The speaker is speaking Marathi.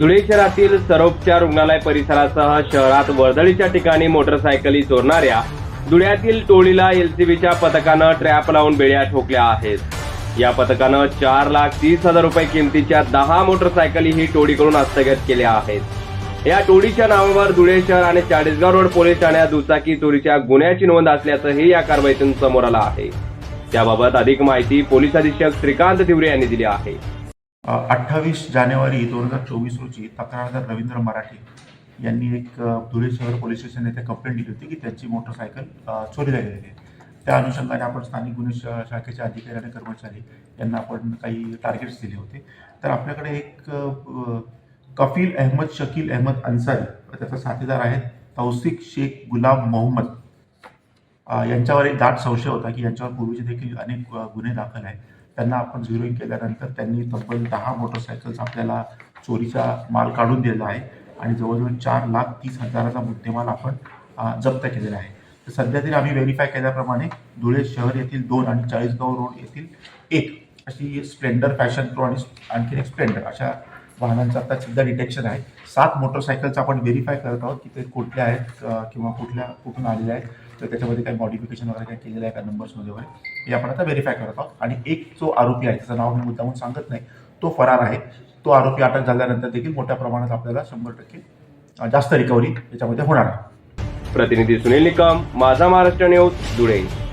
धुळे शहरातील सरोपच्या रुग्णालय परिसरासह शहरात वर्दळीच्या ठिकाणी मोटरसायकली चोरणाऱ्या धुळ्यातील टोळीला एलसीबीच्या पथकानं ट्रॅप लावून बेळ्या ठोकल्या आहेत. या पथकानं चार लाख तीस हजार रुपये किमतीच्या दहा मोटरसायकली ही टोळीकडून हस्तगत केल्या आहेत. या टोळीच्या नावावर धुळे शहर आणि चाळीसगाव रोड पोलीस ठाण्यात दुचाकी चोरीच्या गुन्ह्याची नोंद असल्याचंही या कारवाईतून समोर आलं आहे. त्याबाबत अधिक माहिती पोलीस अधीक्षक श्रीकांत तिवरे यांनी दिली आहे. अठ्ठावीस जानेवारी दोन हजार चोवीस रोजी तक्रारदार रवींद्र मराठे यांनी एक धुळे शहर पोलीस स्टेशन येथे कंप्लेंट दिली होती की त्यांची मोटरसायकल चोरी झालेली आहे. त्या अनुषंगाने आपण स्थानिक गुन्हे शाखेचे अधिकारी आणि कर्मचारी यांना आपण काही टार्गेट्स दिले होते. तर आपल्याकडे एक कफील अहमद शकील अहमद अन्सारी त्याचा साथीदार आहे तौसिक शेख गुलाब मोहम्मद. यांच्यावर एक दाट संशय होता की यांच्यावर पूर्वीचे देखील अनेक गुन्हे दाखल आहेत. त्यांना आपण झिरोईंग केल्यानंतर त्यांनी तब्बल दहा मोटरसायकल्स आपल्याला चोरीचा माल काढून दिलेला आहे. आणि जवळजवळ चार लाख तीस हजाराचा मुद्देमाल आपण जप्त केलेला आहे. तर सध्या तरी आम्ही व्हेरीफाय केल्याप्रमाणे धुळे शहर येथील दोन आणि चाळीसगाव रोड येथील एक अशी स्प्लेंडर फॅशन प्रो आणि आणखी एक स्प्लेंडर अशा वाहनांचं आता सध्या डिटेक्शन आहे. सात मोटरसायकलचं आपण व्हेरीफाय करत आहोत की ते कुठल्या आहेत किंवा कुठल्या कुठून आलेल्या आहेत. तर त्याच्यामध्ये काही मॉडिफिकेशन वगैरे काही केलेलं आहे का नंबर्समध्ये वगैरे हे आपण आता व्हेरीफाय करत आहोत. आणि एक जो आरोपी आहे त्याचं नाव मी मुद्दामून सांगत नाही तो फरार आहे. तो आरोपी अटक झाल्यानंतर देखील मोठ्या प्रमाणात आपल्याला शंभर टक्के जास्त रिकव्हरी याच्यामध्ये होणार आहे. प्रतिनिधी सुनील निकम माझा महाराष्ट्र न्यूज धुळे.